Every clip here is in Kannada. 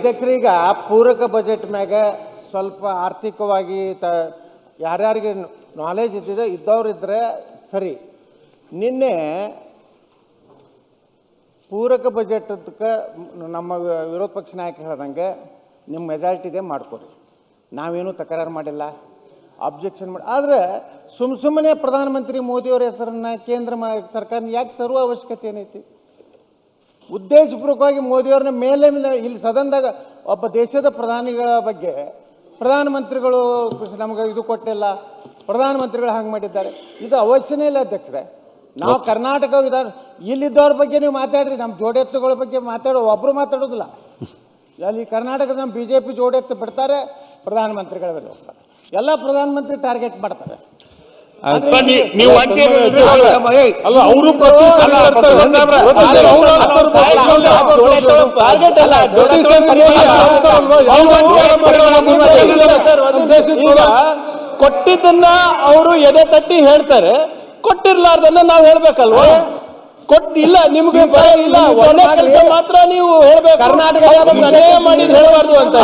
ಅಧ್ಯಕ್ಷರೀಗ ಪೂರಕ ಬಜೆಟ್ ಮ್ಯಾಗ ಸ್ವಲ್ಪ ಆರ್ಥಿಕವಾಗಿ ತ, ಯಾರ್ಯಾರಿಗೆ ನಾಲೆಜ್ ಇದ್ದಿದೆ ಇದ್ದವ್ರು ಇದ್ದರೆ ಸರಿ. ನಿನ್ನೆ ಪೂರಕ ಬಜೆಟ್ ನಮ್ಮ ವಿರೋಧ ಪಕ್ಷ ನಾಯಕ ಹೇಳ್ದಂಗೆ ನಿಮ್ಮ ಮೆಜಾರಿಟಿ ಇದೆ ನಾವೇನು ತಕರಾರು ಮಾಡಿಲ್ಲ. ಅಬ್ಜೆಕ್ಷನ್ ಮಾಡಿ, ಆದರೆ ಸುಮ್ಮ ಸುಮ್ಮನೆ ಪ್ರಧಾನಮಂತ್ರಿ ಮೋದಿಯವರ ಹೆಸರನ್ನು ಕೇಂದ್ರ ಸರ್ಕಾರ ಯಾಕೆ ತರುವ ಅವಶ್ಯಕತೆ ಏನೈತಿ? ಉದ್ದೇಶಪೂರ್ವಕವಾಗಿ ಮೋದಿಯವ್ರನ್ನ ಮೇಲೆ ಮೇಲೆ ಇಲ್ಲಿ ಸದನದಾಗ ಒಬ್ಬ ದೇಶದ ಪ್ರಧಾನಿಗಳ ಬಗ್ಗೆ ಪ್ರಧಾನಮಂತ್ರಿಗಳು ನಮಗೆ ಇದು ಕೊಟ್ಟಿಲ್ಲ ಪ್ರಧಾನಮಂತ್ರಿಗಳು ಹಂಗೆ ಮಾಡಿದ್ದಾರೆ. ಇದು ಅವಶ್ಯನೇ ಇಲ್ಲ ಅಧ್ಯಕ್ಷರೇ. ನಾವು ಕರ್ನಾಟಕ ವಿಧಾನ ಇಲ್ಲಿದ್ದವ್ರ ಬಗ್ಗೆ ನೀವು ಮಾತಾಡ್ರಿ ನಮ್ಮ ಜೋಡೆತ್ತುಗಳ ಬಗ್ಗೆ ಮಾತಾಡೋ ಒಬ್ಬರು ಮಾತಾಡೋದಿಲ್ಲ. ಅಲ್ಲಿ ಕರ್ನಾಟಕದ ನಮ್ಮ ಬಿ ಜೆ ಪಿ ಜೋಡೆತ್ತು ಬಿಡ್ತಾರೆ ಪ್ರಧಾನಮಂತ್ರಿಗಳ ಮೇಲೆ ಹೋಗ್ತಾರೆ. ಎಲ್ಲ ಪ್ರಧಾನಮಂತ್ರಿ ಟಾರ್ಗೆಟ್ ಮಾಡ್ತಾರೆ. ಅಲ್ಲ ಅವರು ಕೊಟ್ಟಿದ್ದನ್ನ ಅವರು ಎದೆ ತಟ್ಟಿ ಹೇಳ್ತಾರೆ. ಕೊಟ್ಟಿರ್ಲಾರ್ದನ್ನ ನಾವು ಹೇಳ್ಬೇಕಲ್ವಾ? ಕೊಟ್ಟಿಲ್ಲ ನಿಮ್ಗೆ ಭಯ ಇಲ್ಲ. ಒಳ್ಳೆ ಕೆಲಸ ಮಾತ್ರ ನೀವು ಹೇಳ್ಬೇಕು. ಕರ್ನಾಟಕ ಮಾಡಿದ್ ಹೇಳ್ಬಾರ್ದು ಅಂತ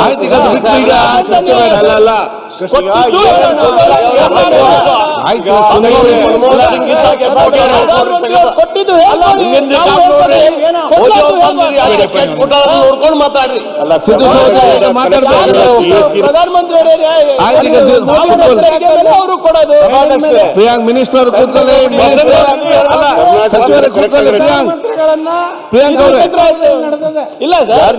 ನೋಡ್ಕೊಂಡು ಮಾತಾಡ್ರಿ ಅಲ್ಲ ಸಿದ್ದು. ಅವರು ಕೊಡೋದು ಪ್ರಿಯಾಂಕ್ ಮಿನಿಸ್ಟರ್ ಕೂತ್ಕೊಳ್ಳಿ ಸಚಿವರೇ ಕೂತ್ಕೊಳ್ಳಿ ಪ್ರಿಯಾಂಕ್ ಪ್ರಿಯಾಂಕ್ ಅವರೇ ಇಲ್ಲ ಸರ್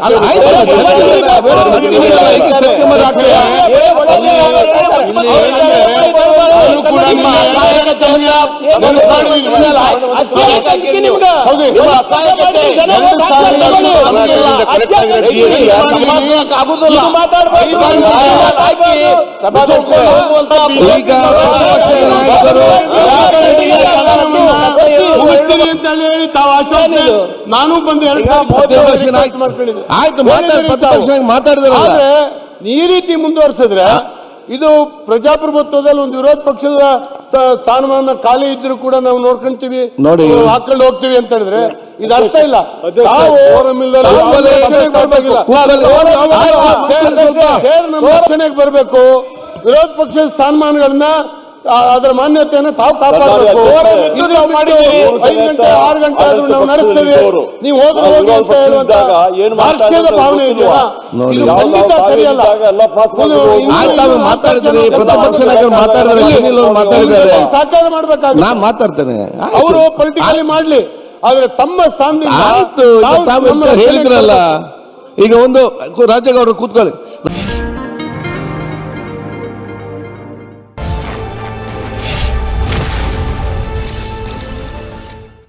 ನಾನು ಬಂದು ಮಾತಾಡಿದ್ರೆ ಆಯ್ತು ಮಾತಾಡಿ ಪ್ರತಿಪಕ್ಷ ನಾಯಕ ಮಾತಾಡಿದ್ರಲ್ಲ ಆದ್ರೆ ಈ ರೀತಿ ಮುಂದುವರಿಸಿದ್ರೆ ಇದು ಪ್ರಜಾಪ್ರಭುತ್ವದಲ್ಲಿ ಒಂದು ವಿರೋಧ ಪಕ್ಷದ ಸ್ಥಾನಮಾನ ಖಾಲಿ ಇದ್ರು ಕೂಡ ನಾವು ನೋಡ್ಕೊಂತೀವಿ. ನೋಡಿ. ಹಾಕೊಂಡು ಹೋಗ್ತೀವಿ ಅಂತ ಹೇಳಿದ್ರೆ ಇದು ಅರ್ಥ ಇಲ್ಲ. ರಕ್ಷಣೆಗೆ ಬರಬೇಕು. ವಿರೋಧ ಪಕ್ಷದ ಸ್ಥಾನಮಾನಗಳನ್ನ ಅದರ ಮಾನ್ಯತೆಯನ್ನು ತಾವು ಕಾಪಾಡಬೇಕು. ಐದು ಗಂಟೆ ಆರು ಗಂಟೆ ಆದ್ರೂ ನಾವು ನಡೆಸ್ತೇವೆ. ನೀವು ಹೋದ್ರೆ ಹೋಗಿ ಅಂತ ಹೇಳುವಂತ ರಾಷ್ಟ್ರೀಯದ ಭಾವನೆ ಇದೆಯಾ? ನೋಡಿ. ಇದು ಖಂಡಿತ ಸರಿಯಲ್ಲ ತಾವು ಮಾತಾಡಿದ್ರಿ ಪ್ರತಿಪಕ್ಷ ನಾಯಕರು ಮಾತಾಡಿದ್ರೆ ಸುನೀಲ್ ಅವರು ಮಾತಾಡಿದ್ದಾರೆ. ಸಾಕಾರ ಮಾಡ್ಬೇಕಾಗುತ್ತೆ. ನಾ ಮಾತಾಡ್ತೇನೆ. ಅವರು ಪೊಲಿಟಿಕಲಿ ಮಾಡ್ಲಿ. ಆದ್ರೆ ತಮ್ಮ ಸ್ಥಾನದಿಂದ ಹೇಳಿದ್ರಲ್ಲ. ಈಗ ಒಂದು ರಾಜ್ಯಗೌಡರು ಕೂತ್ಕೊಳ್ಳಿ.